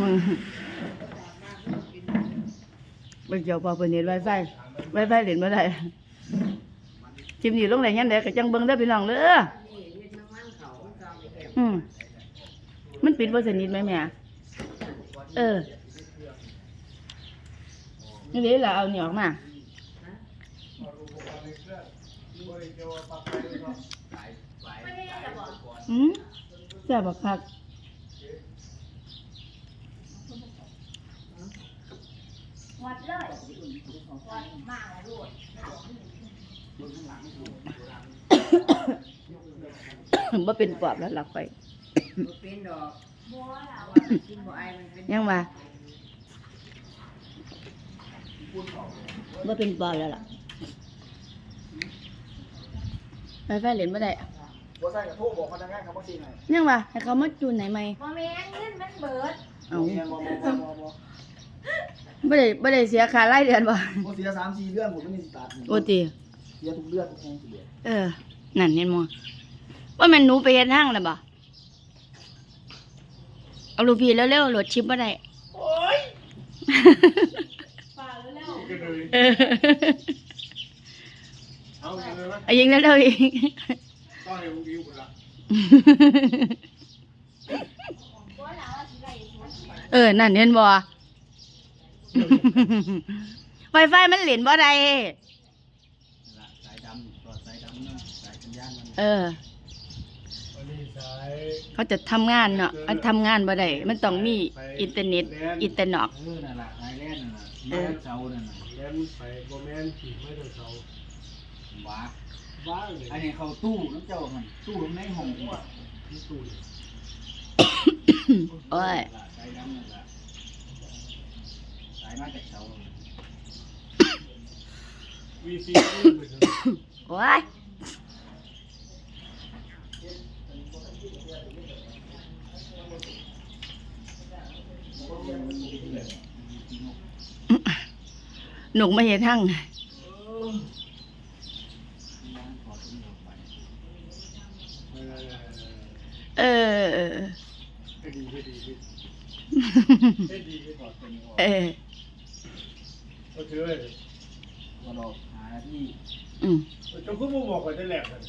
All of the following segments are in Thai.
มไปเกี่ยวพอเปิดเน็ตไวไฟไวไฟเล่นบ่ได้จิมนี่ลงไหนยันเด็กก็จังเบิ่งได้พี่น้องเด้ออืมมันปิดบ่สนิทไหมแม่เออนี่เลยเราเอาเหนียวมาอืมแซ่บบักคัก วัดเลยวัดมากลูกบ่เป็นปอบแล้วหลับไปบ่เป็นดอกบัวเรากินบ่ไอมันเป็นยังว่าบ่เป็นปอบแล้วล่ะไฟไฟเล่นบ่ได้บ่ใส่กระทู้บอกพนักงานเขาบ่สิให้ยังว่าให้เขามาจูนไหนไหมบ่แม่นเงินมันเบิดเอา เรียนบ่บ่บ่บ่บ่บ่ได้บ่ได้เสียค่ารายเดือนบ่บ่เสีย3 4เดือนผมไม่มีสตาร์ทนี่โอติเสียทุกเดือนทุกแห่งทุกเดือนเออ นั่นเห็นบ่ว่าแม่นหนูไปเฮ็ดห้างแล้วบ่เอาลูกพี่เร็วๆโหลดชิปบ่ได้ป่าแล้วเออเอายิงเร็วๆอีกบัวเราสิได้สวนเออ นั่นเห็นบ่ ไวไฟมันเหรียญบ่ได้สายดำต่อสายดำนั่นสายสัญญาณมันเออเขาจะทำงานเนาะมันทำงานบ่ได้มันต้องมีอินเทอร์เน็ต อินเทอร์น็อกเออนั่นล่ะสายแล่นนั่นน่ะแม่เสานั่นน่ะแม่นไปบ่แม่นขี่ไม่ได้เสาหว้าบ้าเลยอันนี้เขาตู้น้ำเจ้ามันตู้ในห้องนี่ที่ตู้โอ้ย สายดำนั่นล่ะสาย มาจากเสาวีซีโอ้ยหนุกมาเห็นทั้งเออ เออ ให้ดีให้ดีให้ดีให้ดีเออก็ถือเลยว่าเราหาที่อืมเจ้าคุณบ่บอกว่าจะแหลกกัน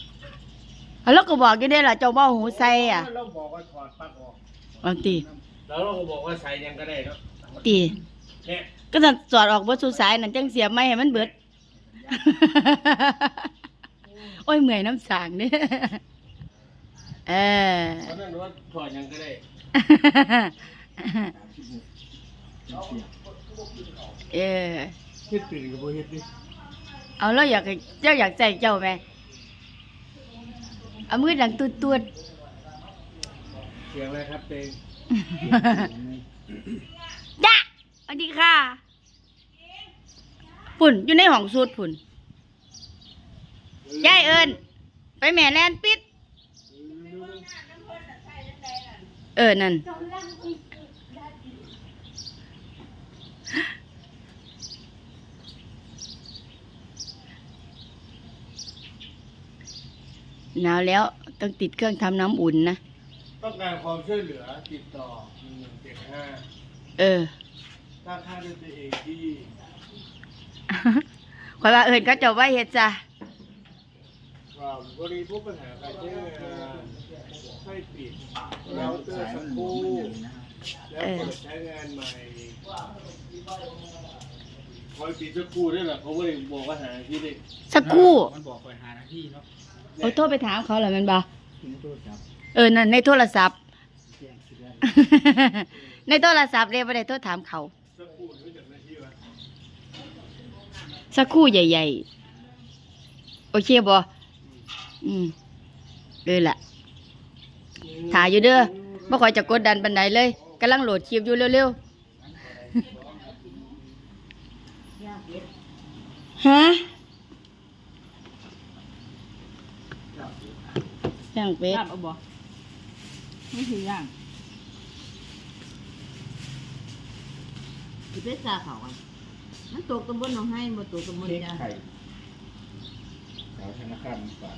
เอาแล้วก็บอกอยู่ได้ล่ะเจ้าเบ้าหูใส่อะเราบอกว่าถอดปลั๊กออกบางทีแล้วเราก็บอกว่าใส่ยังก็ได้เนาะตีเนี่ยก็จะสอดออกบนสุสายนั่นจังเสียบไม่ให้มันเบิด โอ้ยเมื่อยน้ำสางเนี่ยเออเพราะนั้นว่าถอดยังก็ได้ เออเฮ็ดตื่นกับบ่เฮ็ดดิเอาแล้วอยากให้เจ้าอยากใจเจ้าไหมเอามือดังตุดตุดเสียงอะไรครับเต็งจ้ะสวัสดีค่ะฝุ่นอยู่ในห้องสูตรฝุ่นยายเอิญไปแม่แลนปิด เออนั่น หนาวแล้วต้องติดเครื่องทำน้ำอุ่นนะ ต้องการความช่วยเหลือติดต่อ1175เออถ้าค่าด้วยตัวเองที่คอยว่าเอิญก็จะไว้เฮ็ดจ้ะว่าบริพบปัญหาการใช้งานให้ปิดเราเตอร์สักครู่แล้วเปิดใช้งานใหม่คอยปิดสักครู่ด้วยเหรอเขาไม่ได้บอกว่าหาที่ได้สักครู่มันบอกคอยหาหน้าที่เนาะ เอาโทรไปถามเขาเหรอแมันบ่ถึงโทรศัพท์เออนั่นในโทรศัพท์แจ้งคิดได้ในโทรศัพท์เรียกว่าได้โทรถามเขาสักครู่รู้จักหน้าที่วะสักครู่ใหญ่ๆ โอเคบ่อืมเลยล่ะถ่ายอยู่เด้อบ่ค่อยจะกดดันปานใดเลยกำลังโหลดคลิปอยู่เร็วๆ ฮะ ย่างเป็ดเอาบ่ไม่ถือย่างสิเป็ดซาเขาอะมันตกตำบลหนองไห้บ่ตกตำบลเช็คจ้าไข่แถวธนาคารฝาก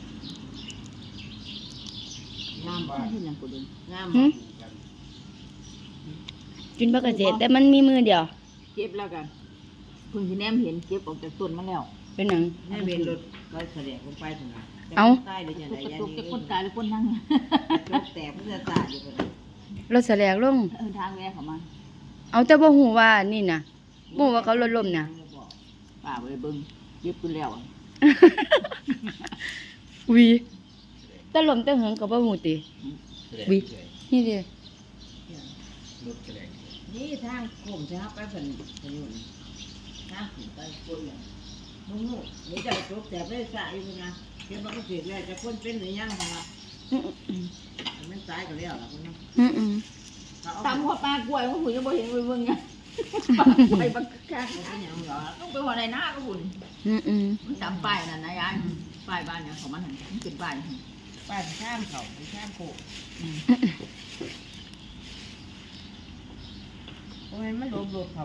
งามบ่เห็นหยังกูดูงามหึบ่กินผักกระเฉดแต่มันมีมือเดียว เก็บแล้วกันเพิ่งสิแนมเห็นเก็บออกจากต้นมาแล้วเป็นหนัง แม่เวนรถก็แสดงลงไปถึงนะ เอ้าใต้เลยจะตได้กกระยันตุกนี่จะคนตายหรือคนนั่งรถแตกเพื่อสาดอยู่คนนั้นรถแสลกลงเออทางแวะเขามา เอาแต่บ่ฮู้ว่านี่น่ะบ่ฮู้ว่าเขารถล้มน่ะป่าไปเบิ่งเก็บขึ้นแล้วอุ้ยแต่ล้มแต่เหิงก็บ่ฮู้ติแสดงวิเฉยนี่เด้รถแสดงนี่ทางกลุ่มจะไปเป็นพยุนทางขึ้นไปคนเนี่ยมึงงูนี่จะจบแต่ไม่สายอยู่นะ เก็บมันก็เสร็จแล้วจะคนเป็นหรือยังของเราอืมมันตายก็แล้วล่ะคนนั้นอืมอืมเขาเอาตามหัวปลากล้วยมันหุ่นยังบ่เห็นไปเบิ่งไงไปบักคักเป็นอย่างเหรอต้องไปหัวในหน้าก็หุ่นอืมอืมมันตามป้ายนั่นนะยายป้ายบ้านเนี่ยของมันนั่นมันเป็นป้ายนั่นป้าข้ามเขาไปข้ามโคโอ้ยมันโดนโดนเขา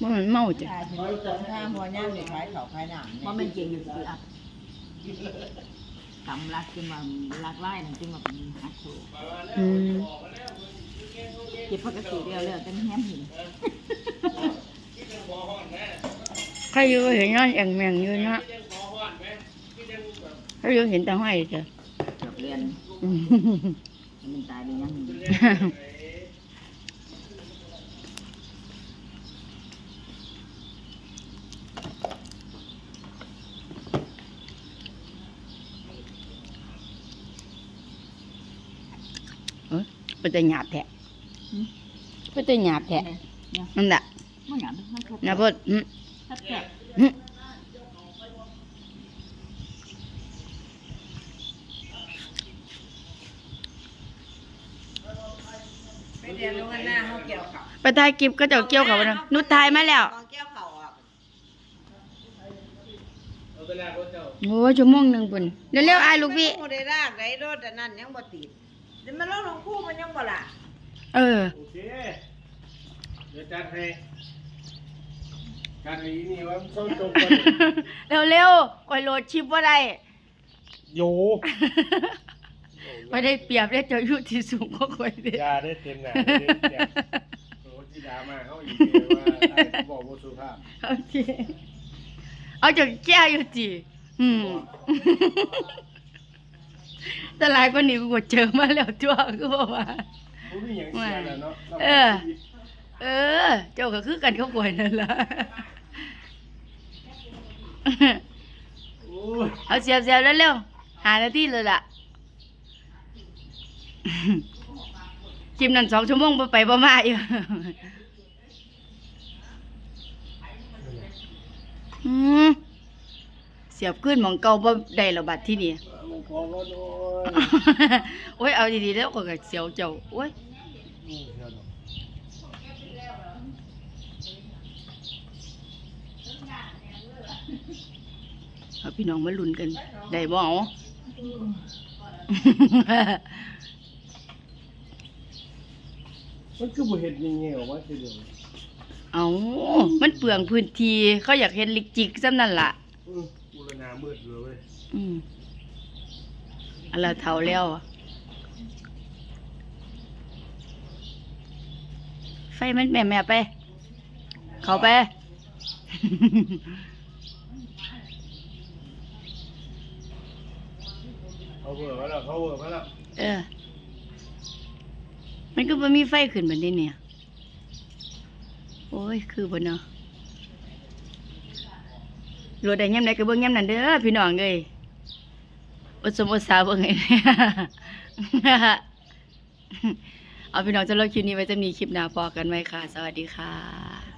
บ่มันเมาจ้ะเขาจะข้ามหัวย่างเด็กขายเขาขายหนังว่ามันเก่งอยู่สิอะกำลักขึ้นมาลักไล่นั่นขึ้นมาเป็นฮักโซอืมเก็บปกติเดียวเลยแต่ไม่แห้มหินใครอยู่เห็นนอนแองแมงอยู่เนาะใครอยู่เห็นแต่ห้อยจ้ะเกือบเรียนอืมมันตายไปยัง เป็นแต่หยาบแท้เป็นแต่หยาบแท้เนี่ยนั่นแหละมันหยาบมันแคบนะพ่ออืมแคบแคบอืมไปเรียนโรงงานหน้าเขาเกี่ยวเขาไปถ่ายคลิปก็เจะเกี่ยวกับนะนุชถ่ายมาแล้วมองเกี่ยวเขาอะเอาไปลากรถเจ้าโอ้ชั่วโมงหนึ่งปุ่นเร็วๆไอ้ายลูกพี่โมได้รากได้รถอันนั้นยังบ่ติด เดี๋ยวมันรถของคู่มันยังบ่ล่ะเออ โอเค เดี๋ยวจัดให้การนี้นี่ว่ามันต้องจบกันเร็วๆคอยโหลดชิปว่าได้โยไม่ได้เปรียบได้เจ้าอยู่ที่สูงก็คอยเด้ยาได้เต็มหนาได้เต็มโอ้ที่ดามาเขาอีกเดียวว่าไอ้บอกว่าสุภาพโอเค เอาจากแก้วอยู่จีอืม แต่หลายคนนี้กูเจอมาแล้วจ้วก็บอกว่าผู้มีอย่างเสียแล้วเนาะเออเออ เจ้าก็คือกันเขาป่วยนั่นล่ะ โอ้ยเอาเสียบเสียบเร็วๆหานาทีเลยล่ะ คลิปนั้นสองชั่วโมงบ่ไปบ่มาอยู่ อืมเสียบขึ้นหมองเก่าบ่ได้แล้วบัดที่นี่มัน ขอก็โดนโอ้ยเอาดีๆแล้วก็ก็เสียวเจ้าโอ้ยอืมเดี๋ยวเนาะเอาพี่น้องมาลุ้นกันได้บ่เอา มันคือบ่เห็ดยังไงออกมาทีเดียวเอามันเปลืองพื้นที่เขาอยากเห็นลิกจิกซ้ำนั่นล่ะอือบูรณามืดเลยเว้ย อืม อันละเท่าแล้วอะไฟมันแม่แม่ๆไป เข้าไป เขาเวอร์มาแล้วเขาเวอร์มาแล้วเออ มันก็บ่มีไฟขึ้นแบบนี้เนี่ย โอ้ย คือบ่เนาะรถได้ยามใดก็เบิ่งยามนั้นเด้อพี่น้องเอ้ย อดสมอดสาวเบิ่งให้เอาพี่น้องจะเลิกคลิปนี้ไว้จะมีคลิปหน้าพอกันไหมค่ะ สวัสดีค่ะ